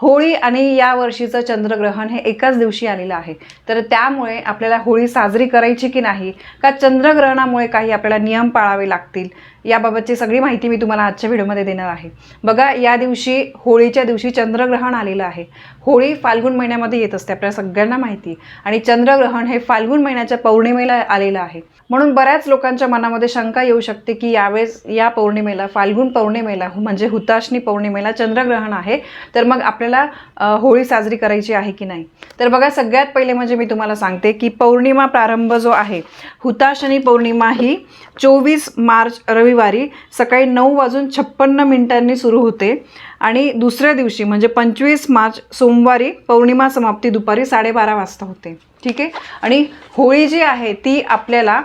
होळी आणि या वर्षीचं चंद्रग्रहण हे एकाच दिवशी आलेलं आहे. तर त्यामुळे आपल्याला होळी साजरी करायची की नाही का चंद्रग्रहणामुळे काही आपल्याला नियम पाळावे लागतील याबाबतची सगळी माहिती मी तुम्हाला आजच्या व्हिडिओमध्ये देणार आहे. बघा या दिवशी होळीच्या दिवशी चंद्रग्रहण आलेलं आहे. होळी फाल्गुन महिन्यामध्ये येत असते आपल्या सगळ्यांना माहिती. आणि चंद्रग्रहण हे फाल्गुन महिन्याच्या पौर्णिमेला आलेलं आहे. म्हणून बऱ्याच लोकांच्या मनामध्ये शंका येऊ शकते की यावेळेस या पौर्णिमेला फाल्गुन पौर्णिमेला म्हणजे हुताशनी पौर्णिमेला चंद्रग्रहण आहे. तर मग आपल्याला आपल्याला होळी साजरी करायची आहे की नाही? तर बघा सगळ्यात पहिले म्हणजे मी तुम्हाला सांगते की पौर्णिमा प्रारंभ जो आहे हुताशनी पौर्णिमा ही चोवीस मार्च रविवारी सकाळी नऊ वाजून छप्पन्न मिनिटांनी सुरू होते. आणि दुसऱ्या दिवशी म्हणजे पंचवीस मार्च सोमवारी पौर्णिमा समाप्ती दुपारी साडेबारा वाजता होते. ठीक आहे? आणि होळी जी आहे ती आपल्याला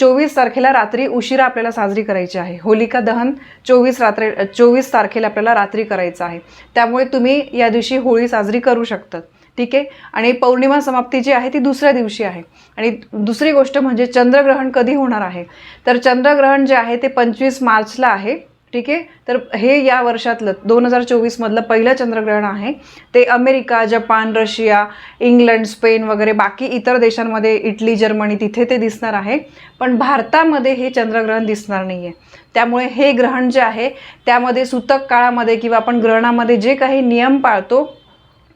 चोवीस तारखेला रात्री उशिरा आपल्याला साजरी करायची आहे. होलिका दहन चोवीस रात्री चोवीस तारखेला आपल्याला रात्री करायचं आहे. त्यामुळे तुम्ही या दिवशी होळी साजरी करू शकतात. ठीक आहे? आणि पौर्णिमा समाप्ती जी आहे ती दुसऱ्या दिवशी आहे. आणि दुसरी गोष्ट म्हणजे चंद्रग्रहण कधी होणार आहे? तर चंद्रग्रहण जे आहे ते पंचवीस मार्चला आहे. ठीक आहे? तर हे या वर्षातलं दोन हजार चोवीसमधलं पहिलं चंद्रग्रहण आहे. ते America Japan Russia England Spain वगैरे बाकी इतर देशांमध्ये इटली जर्मनी तिथे ते दिसणार आहे. पण भारतामध्ये हे चंद्रग्रहण दिसणार नाही आहे त्यामुळे हे ग्रहण जे आहे त्यामध्ये सूतक काळामध्ये किंवा आपण ग्रहणामध्ये जे काही नियम पाळतो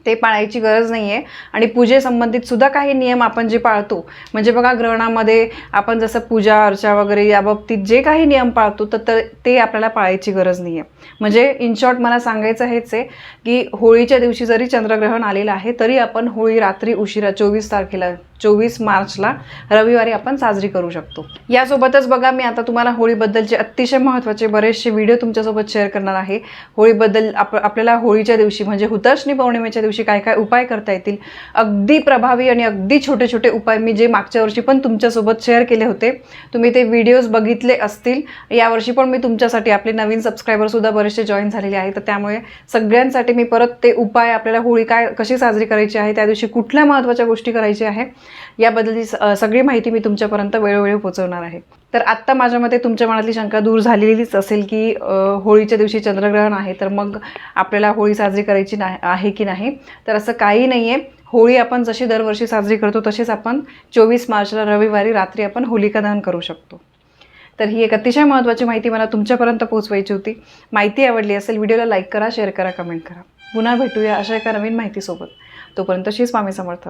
ते पाळायची गरज नाही आहे आणि पूजेसंबंधित सुद्धा काही नियम आपण जे पाळतो म्हणजे बघा ग्रहणामध्ये आपण जसं पूजा अर्चा वगैरे या बाबतीत जे काही नियम पाळतो तर ते आपल्याला पाळायची गरज नाही आहे म्हणजे इन शॉर्ट मला सांगायचं हेच आहे की होळीच्या दिवशी जरी चंद्रग्रहण आलेलं आहे तरी आपण होळी रात्री उशिरा चोवीस तारखेला चोवीस मार्चला रविवारी आपण साजरी करू शकतो. यासोबतच बघा मी आता तुम्हाला होळीबद्दलचे अतिशय महत्त्वाचे बरेचसे व्हिडिओ तुमच्यासोबत शेअर करणार आहे. होळीबद्दल आप आपल्याला होळीच्या दिवशी म्हणजे हुताशनी पौर्णिमेच्या दिवशी काय काय उपाय करता येतील. अगदी प्रभावी आणि अगदी छोटे छोटे उपाय मी जे मागच्या वर्षी पण तुमच्यासोबत शेअर केले होते. तुम्ही ते व्हिडिओज बघितले असतील. यावर्षी पण मी तुमच्यासाठी आपले नवीन सबस्क्रायबरसुद्धा बरेचसे जॉईन झालेले आहेत. तर त्यामुळे सगळ्यांसाठी मी परत ते उपाय आपल्याला होळी काय कशी साजरी करायची आहे त्या दिवशी कुठल्या महत्त्वाच्या गोष्टी करायच्या आहे याबद्दलची सगळी माहिती मी तुमच्यापर्यंत वेळोवेळी पोहोचवणार आहे. तर आत्ता माझ्या मते तुमच्या मनातली शंका दूर झालेलीच असेल की होळीच्या दिवशी चंद्रग्रहण आहे तर मग आपल्याला होळी साजरी करायची नाही आहे की नाही? तर असं काही नाही आहे होळी आपण जशी दरवर्षी साजरी करतो तशीच आपण चोवीस मार्चला रविवारी रात्री आपण होलिका दहन करू शकतो. तर ही एक अतिशय महत्त्वाची माहिती मला तुमच्यापर्यंत पोहोचवायची होती. माहिती आवडली असेल व्हिडिओला लाईक करा शेअर करा कमेंट करा. पुन्हा भेटूया अशा एका नवीन माहितीसोबत. तोपर्यंत श्री स्वामी समर्थ.